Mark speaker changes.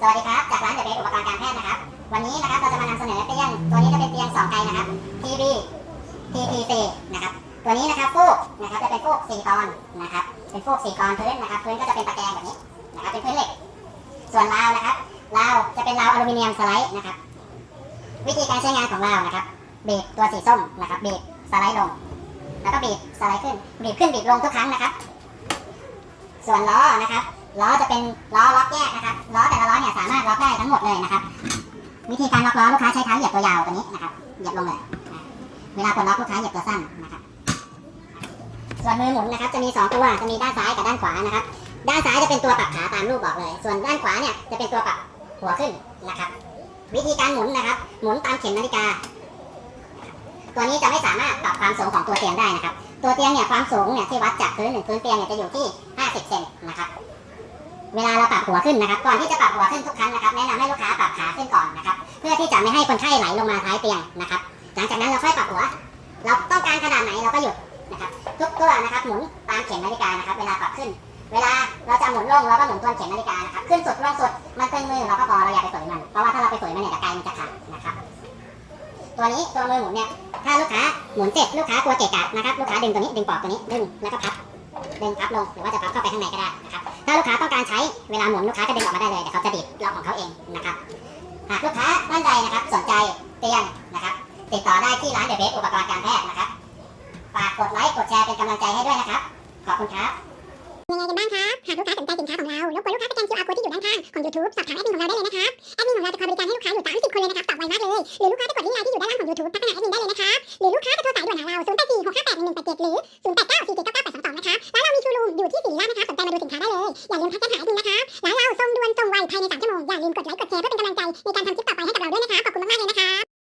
Speaker 1: สวัสดีครับ จากร้านเดอะเบสอุปกรณ์การแพทย์นะครับ วันนี้นะครับเราจะมานำเสนอเตียงตัวนี้จะเป็นเตียง2ไกลนะครับ TB TTC นะครับ ตัวนี้นะครับฟูกนะครับจะเป็นฟูก4ตอนนะครับ เป็นฟูก4ตอนพื้นนะครับ พื้นก็จะเป็นตะแกรงแบบนี้นะครับ เป็นพื้นเหล็ก ส่วนราวนะครับ ราวจะเป็นราวอลูมิเนียมสไลด์นะครับ วิธีการใช้งานของราวนะครับ บีบตัวสีส้มนะครับ บีบสไลด์ลง แล้วก็บีบสไลด์ขึ้น บีบขึ้นบีบลงทุกครั้งนะครับ ส่วนล้อนะครับ ล้อจะเป็นล้อล็อกแยกนะครับล้อแต่ละล้อเนี่ยสามารถล็อกได้ทั้งหมดเลยนะครับ วิธีการล็อกล้อลูกค้าใช้เท้าเหยียบตัวยาวตัวนี้นะครับเหยียบลงเลยเวลาปลดล็อกลูกค้าเหยียบตัวสั้นนะครับ ส่วนมือหมุนนะครับ จะมีสองตัวจะมีด้านซ้ายกับด้านขวานะครับ ด้านซ้ายจะเป็นตัวปรับขาตามรูปบอกเลย ส่วนด้านขวาเนี่ยจะเป็นตัวปรับหัวขึ้นนะครับ วิธีการหมุนนะครับ หมุนตามเข็มนาฬิกา ตัวนี้จะไม่สามารถปรับความสูงของตัวเตียงได้นะครับ ตัวเตียงเนี่ยความสูงเนี่ยที่วัดจากพื้นหนึ่งพื้นเตียงเนี่ยจะอยู่ที่ 50เซนนะครับ เวลาเราปรับหัวขึ้นนะครับ ก่อนที่จะปรับหัวขึ้นทุกครั้งนะครับ แนะนำให้ลูกค้าปรับขาขึ้นก่อนนะครับ เพื่อที่จะไม่ให้คนไข้ไหลลงมาท้ายเตียงนะครับ หลังจากนั้นเราค่อยปรับหัว เราต้องการขนาดไหนเราก็หยุดนะครับ ทุกตัวนะครับหมุนตามเข็มนาฬิกานะครับ เวลาปรับขึ้น เวลาเราจะหมุนลงเราก็หมุนทวเข็มนาฬิกานะครับ ขึ้นสุดลงสุด มันตึงมือเราก็พอเราอย่าไปฝืนมัน เพราะว่าถ้าเราไปฝืนมันเนี่ยจะไกลมันจะขาดนะครับ ตัวนี้ตัวมือหมุนเนี่ย ถ้าลูกค้าหมุนเสร็จลูกค้ากลัวเกะกะนะครับ ลูกค้าดึงตัวนี้ดึงปอกตัวนี้ดึงแล้วก็พับดึงพับลงหรือว่าจะพับเข้าไปข้างในก็ได้นะครับ ถ้าลูกค้าต้องการใช้เวลาหมุนลูกค้าก็ดึงออกมาได้เลยเดี๋ยวเขาจะดีดล็อกของเขาเองนะครับหากลูกค้าท่านใดนะครับ สนใจเตียงนะครับ ติดต่อได้ที่ร้านเดอะเบสอุปกรณ์การแพทย์นะครับฝากกดไลค์กดแชร์เป็นกำลังใจให้ด้วยนะครับ ขอบคุณครับ
Speaker 2: ยังไงกันบ้างครับหากลูกค้าสนใจสินค้าของเรารบกวนลูกค้าสแกน QR code ที่อยู่ด้านข้างของ YouTube สอบถามแอดมินของเราได้เลยนะครับแอดมินของเราจะคอยบริการให้ลูกค้าอยู่ 30 คนเลยนะครับตอบไวมากเลย หรือลูกค้าจะกดลิงก์ไลน์ที่อยู่ด้านล่างของ YouTube ทักหาแอดมินได้เลยนะครับหรือลูกค้าจะโทรสายด่วนหาเรา0 8 4 6 5 8 1 1 8 7หรือ0 8 มาดูสินค้าได้เลย อย่าลืมพักการหายจริงนะครับแล้วเราส่งด่วนส่งไวภายใน3ชั่วโมง อย่าลืมกดไลค์กดแชร์เพื่อเป็นกำลังใจในการทำคลิปต่อไปให้กับเราด้วยนะคะ ขอบคุณมากๆเลยนะคะ